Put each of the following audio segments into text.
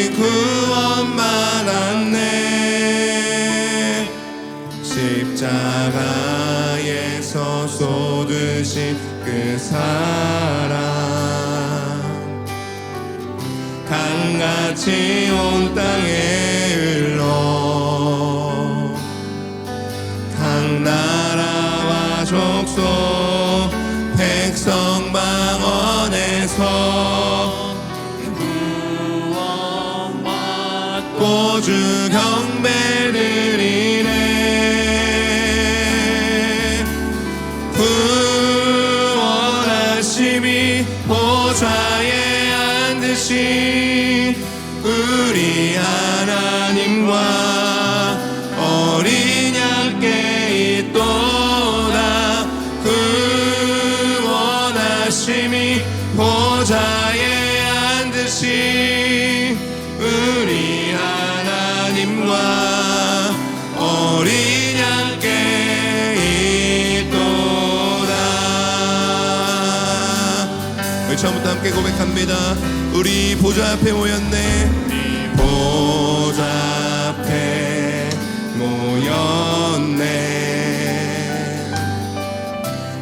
우리 구원 받았네. 십자가에서 쏟으신 그 사랑. 강같이 온 땅에 흘러 각 나라와 족속 백성 방언에서 구원받고 주 경배드리네 구원하심이 보좌에 앉으신 우리 하나님과 처음부터 함께 고백합니다. 우리 보좌 앞에 모였네. 우리 보좌 앞에 모였네.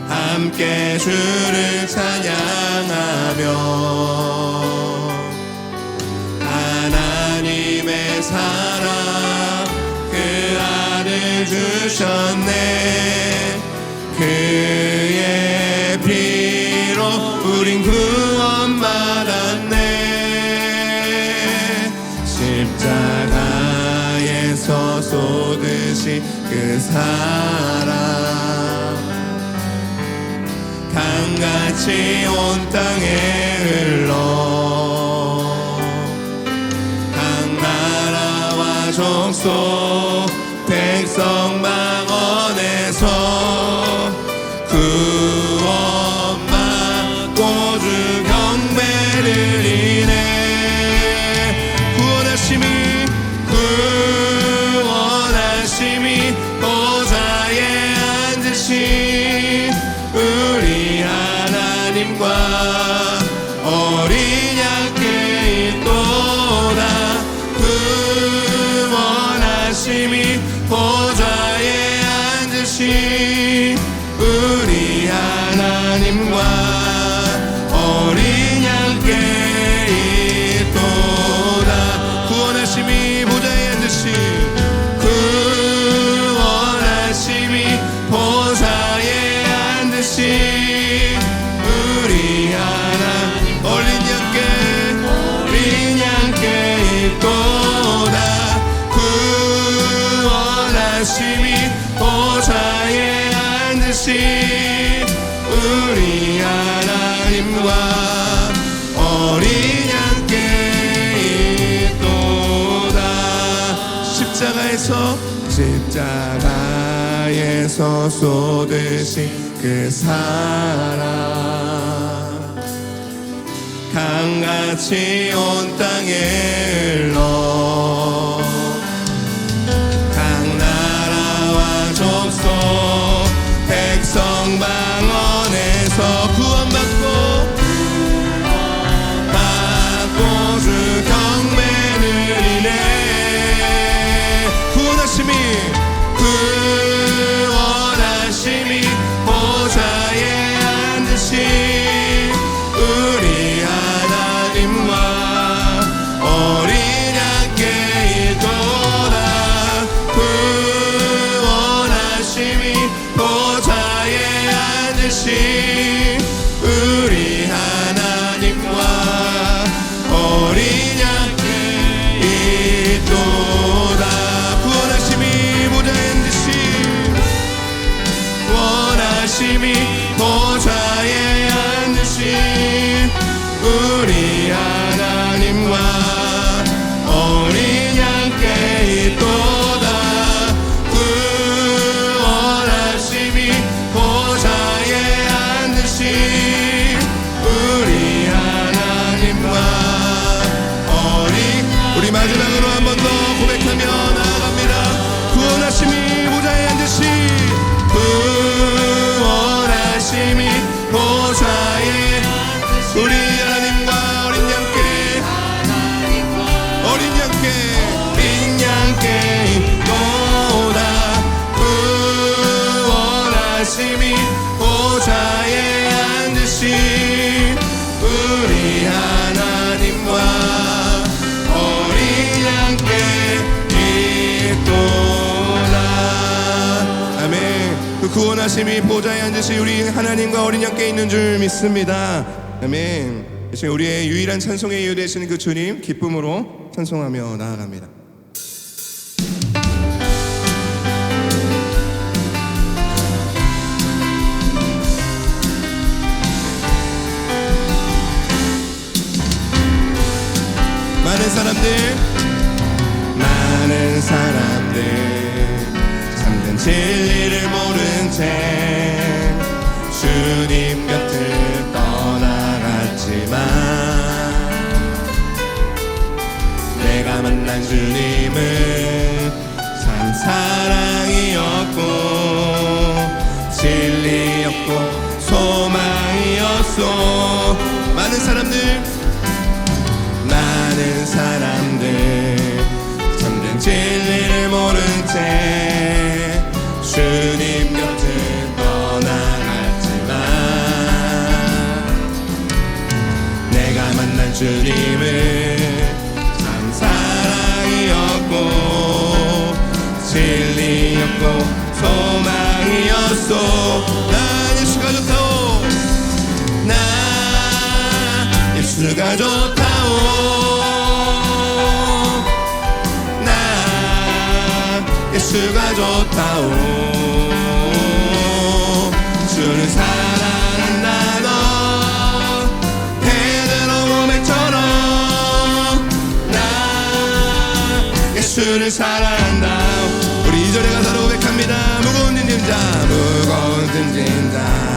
함께 주를 찬양하며 하나님의 사랑 그 아들 주셨네. 그의 우린 구원 받았네. 십자가에서 쏟으신 그 사랑 강같이 온 땅에 흘러. 각 나라와 족속 백성 심이 보좌에 앉으신 우리 하나님과 어린 양께 있도다. 십자가에서 십자가에서 쏟으신 그 사랑. 강같이 온 땅에 흘러 우리 구원하심이 보좌에 앉으시 그 우리 하나님과 어린 양께 있는 줄 믿습니다. 아멘. 이제 우리의 유일한 찬송의 이유 되시는 그 주님 기쁨으로 찬송하며 나아갑니다. 많은 사람들 많은 사람들. 참된 진리를 모른 채 주님 곁을 떠나갔지만 내가 만난 주님은 참 사랑이었고 진리였고 소망이었소. 많은 사람들 많은 사람들. 참된 진리를 모른 채 주님 곁을 떠나갔지만 내가 만난 주님은 참 사랑이었고 진리였고 소망이었소. 난 예수가 좋다오. 나 예수가 좋다 예수가 좋다오. 주를 사랑한다 너 베드로 고백처럼 나 예수를 사랑한다. 우리 이절의 가사로 고백합니다. 무거운 짐진 자 무거운 짐진 자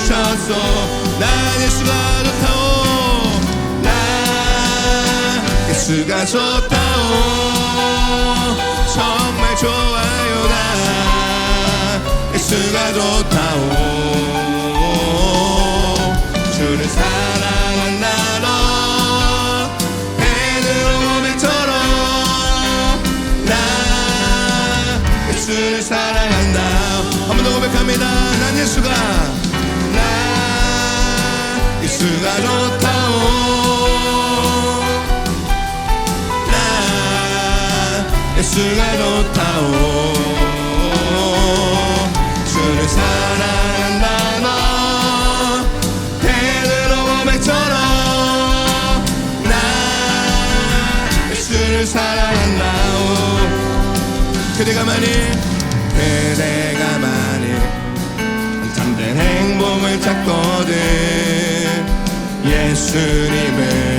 들려주셨소 난 예수가 좋다오. 나 예수가 좋다오. 정말 좋아요 나 예수가 좋다오. 주를 사랑한다 너 베드로 고백처럼. 나 예수를 사랑한다. 한 번 더 고백합니다. 난 예수가 나 예수가 좋 예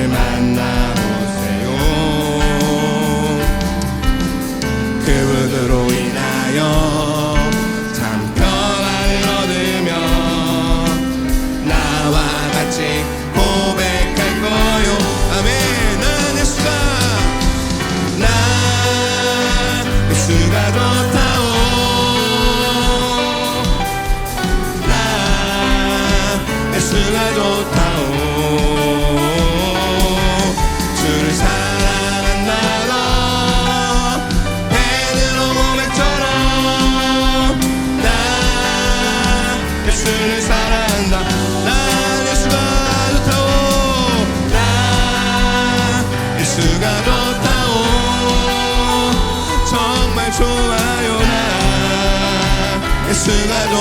예수가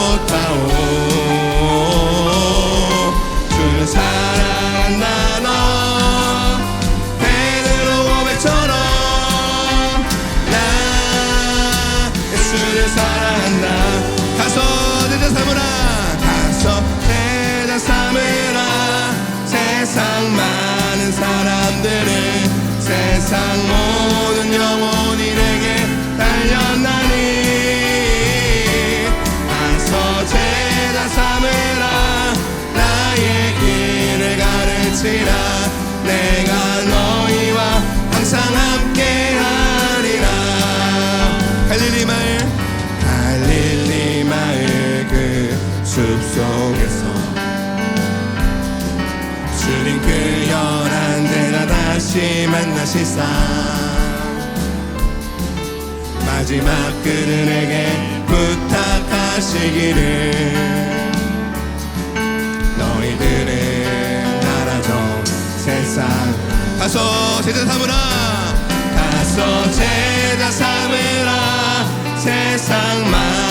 다시 만나실 사. 마지막 그들에게 부탁하시기를. 너희들은 나라죠 세상. 가서 제자 삼으라. 가서 제자 삼으라. 세상만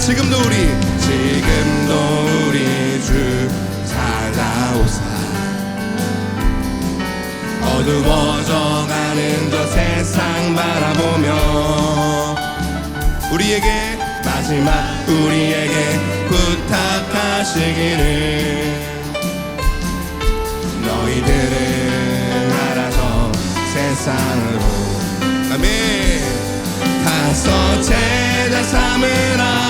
지금도 우리 지금도 우리 주 살아오사. 어두워져가는 저 세상 바라보며 우리에게 마지막 우리에게 부탁하시기를 너희들은 알아서 세상으로. 아멘. 가서 제자 삼으라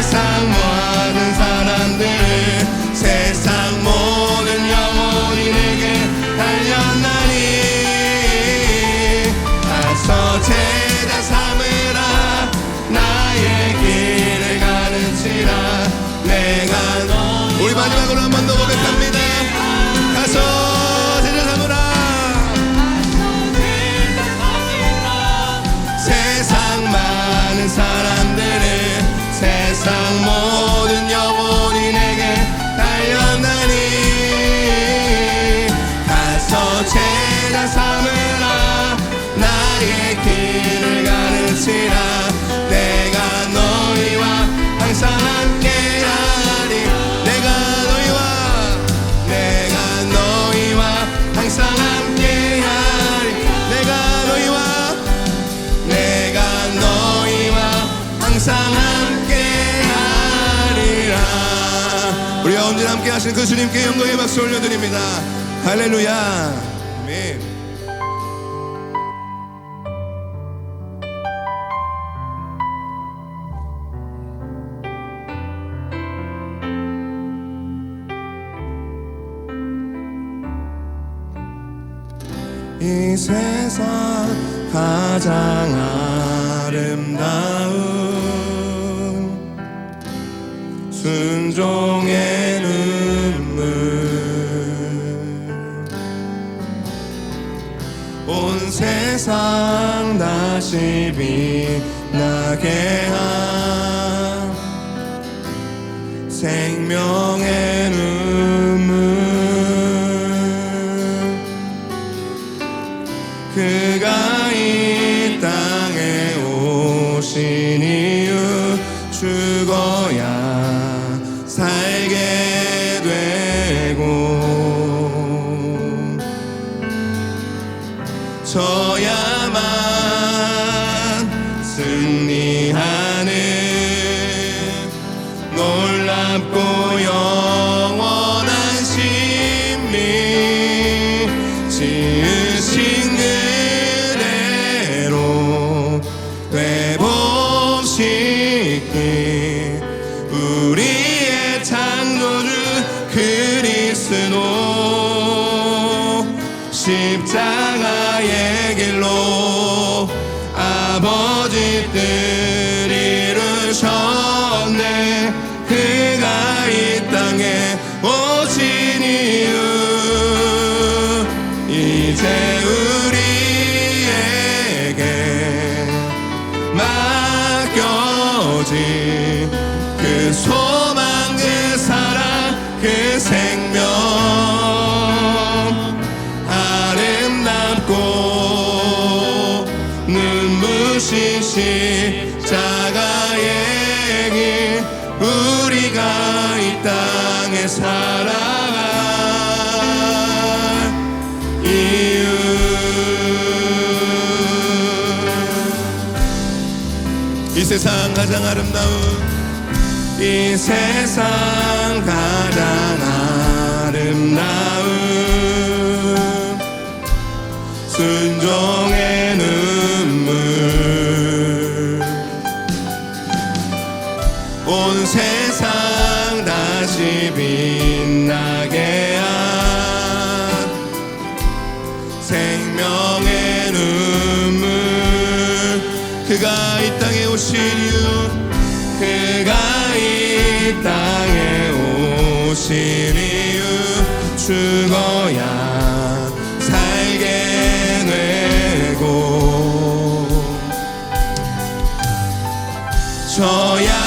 cabeza. 함께 하신 그 주님께 영광의 박수 올려드립니다. 할렐루야. 아멘. 이 세상 가장 아름다운 순종의 세상 다시 빛나게 한 생명의 눈물. 그가 이 땅에 오신 이유 죽어 make me 지신 자가의 길 우리가 이 땅에 살아 이 세상 가장 아름다운 이 세상 가장 아름다운 순종의 온 세상 다시 빛나게 한 생명의 눈물 그가 이 땅에 오신 이유 그가 이 땅에 오신 이유 죽어야 살게 되고. 저야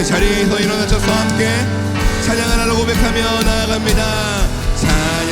내 자리에서 일어나셔서 함께 찬양을 하러 고백하며 나아갑니다. 찬양.